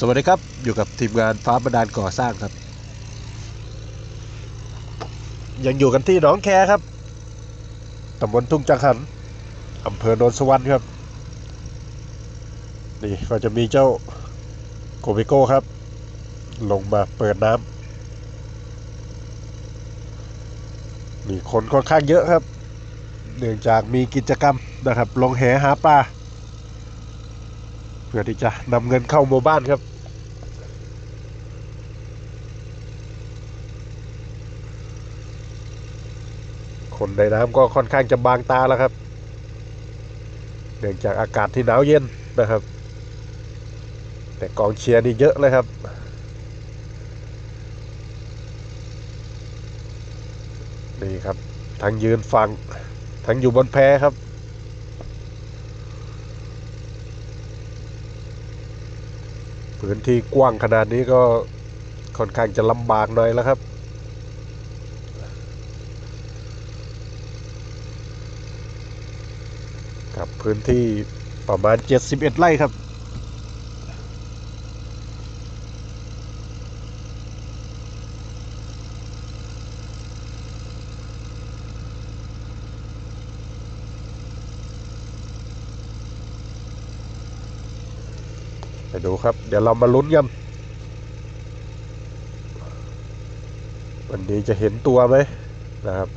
สวัสดีครับ อยู่กับทีมงานฟ้าบันดาลก่อสร้างครับ ยังอยู่กันที่หนองแคครับตำบลทุ่งจังหันอำเภอโนนสวรรค์ครับ นี่ก็จะมีเจ้าโกเบโก้ครับ ลงมาเปิดน้ำนี่คนค่อนข้างเยอะครับ เนื่องจากมีกิจกรรมนะครับ ลงแหหาปลาเพื่อที่จะนำเงินเข้าหมู่บ้านครับ คนในน้ำก็ค่อนข้างจะบางตาแล้วครับ เนื่องจากอากาศที่หนาวเย็นนะครับ แต่กองเชียร์นี่เยอะเลยครับนี่ครับทั้งยืนฟังทั้งอยู่บนแพครับพื้นที่กว้างขนาดนี้ก็ค่อนข้างจะลำบากหน่อยแล้วครับ ครับพื้นที่ประมาณ71 ไร่ครับ ไปดูครับ เดี๋ยวเรามาลุ้นกัน วันนี้จะเห็นตัวไหมนะครับ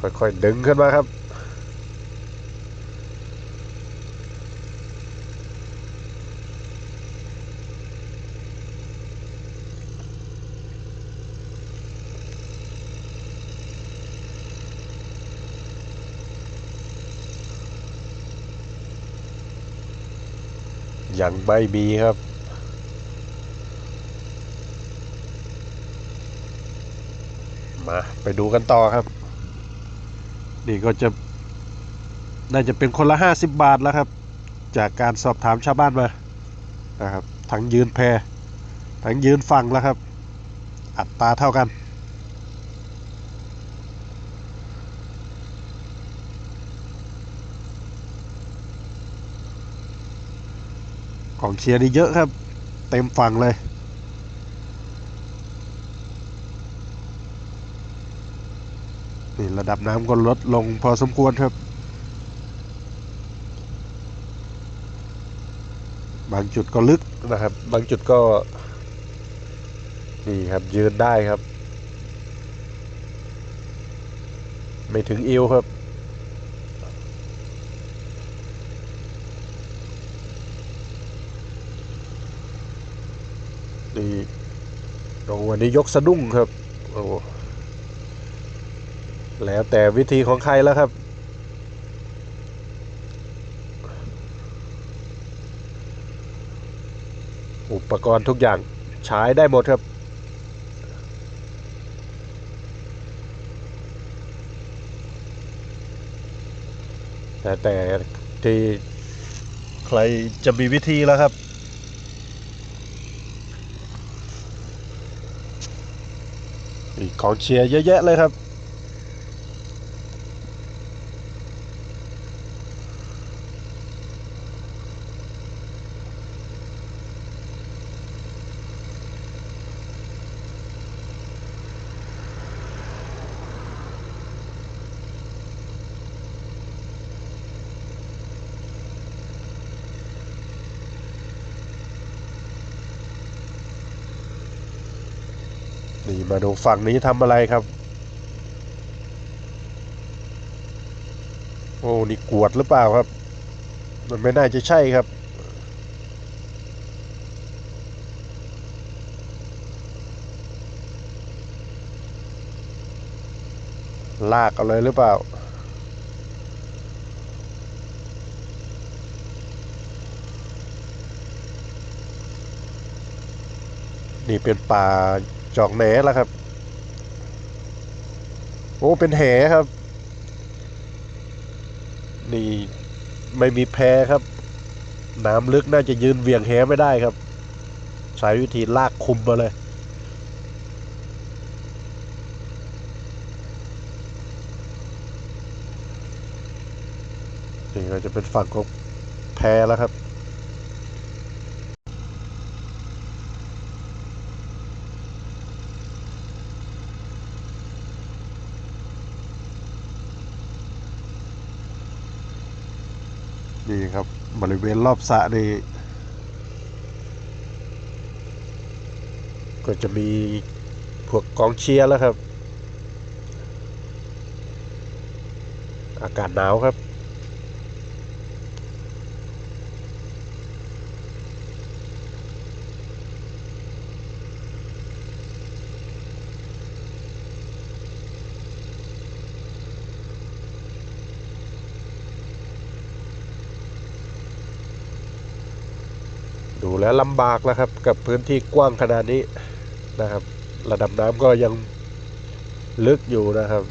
ค่อยๆดึงขึ้นมาครับ ยังไม่มีครับมาไปดูกันต่อครับ นี่ก็จะน่าจะเป็นคนละห้าสิบบาทแล้วครับ จากการสอบถามชาวบ้านมานะครับทั้งยืนแพรทั้งยืนฟังแล้วครับ อัตราเท่ากัน ของเชียร์นี่เยอะครับ เต็มฝั่งเลย นี่ระดับน้ำก็ลดลงพอสมควรครับ บางจุดก็ลึกนะครับ บางจุดก็นี่ครับยืนได้ครับ ไม่ถึงเอวครับนี่โอวันนี้ยกสะดุ้งครับโอ้ แล้วแต่วิธีของใครแล้วครับ อุปกรณ์ทุกอย่างใช้ได้หมดครับ แต่แต่ที่ใครจะมีวิธีแล้วครับอีกของเชียร์เยอะแยะเลยครับ มาดูฝั่งนี้ทำอะไรครับ โอ้นี่กวดหรือเปล่าครับ มันไม่น่าจะใช่ครับ ลากเอาเลยหรือเปล่านี่เป็นป่า จอกแหนแล้วครับ โอ้เป็นแหครับ นี่ไม่มีแพครับ น้ำลึกน่าจะยืนเวียงแหไม่ได้ครับ ใช้วิธีลากคุมมาเลยนี่ก็จะเป็นฝั่งของแพแล้วครับ นี่ครับบริเวณรอบสระนี่ก็จะมีพวกกองเชียร์แล้วครับ อากาศหนาวครับ ดูแล้วลำบากแล้วครับ กับพื้นที่กว้างขนาดนี้นะครับ ระดับน้ำก็ยังลึกอยู่นะครับ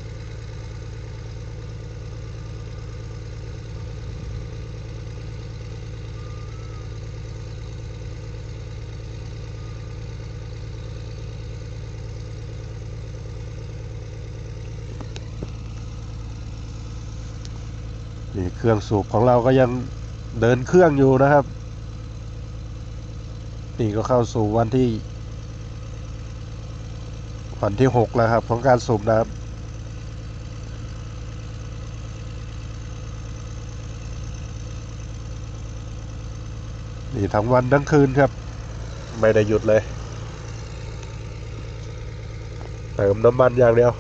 นี่เครื่องสูบของเราก็ยังเดินเครื่องอยู่นะครับ นี่ก็เข้าสู่วันที่ วันที่หกแล้วครับ ของการสูบน้ำนี่ทั้งวันทั้งคืนครับ ไม่ได้หยุดเลย เติมน้ำมันอย่างเดียว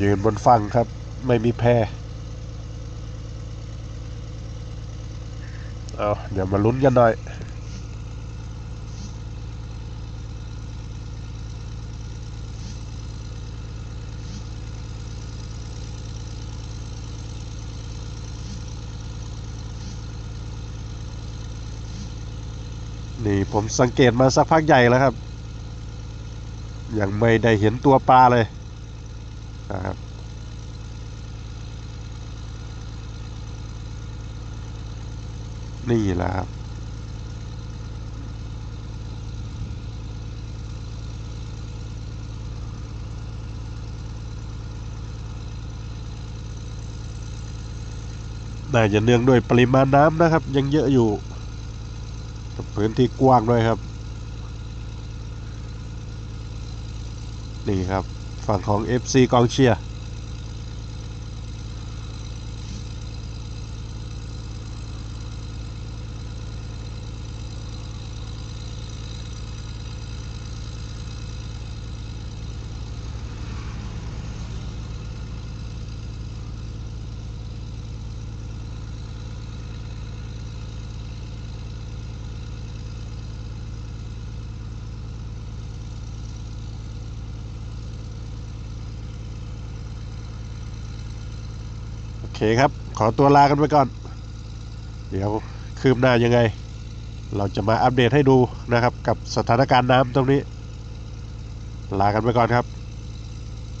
ยืนบนฝั่งครับ ไม่มีแพเอาเดี๋ยวมาลุ้นกันหน่อยนี่ผมสังเกตมาสักพักใหญ่แล้วครับ ยังไม่ได้เห็นตัวปลาเลยนะครับนี่แหละครับน่าจะเนื่องด้วยปริมาณน้ำนะครับ ยังเยอะอยู่พื้นที่กว้างด้วยครับ นี่ครับ ฝั่งของ FC กองเชียร์ เคครับ ขอตัวลากันไปก่อน เดี๋ยวคืบหน้ายังไง เราจะมาอัปเดตให้ดูนะครับ กับสถานการณ์น้ำตรงนี้ ลากันไปก่อนครับ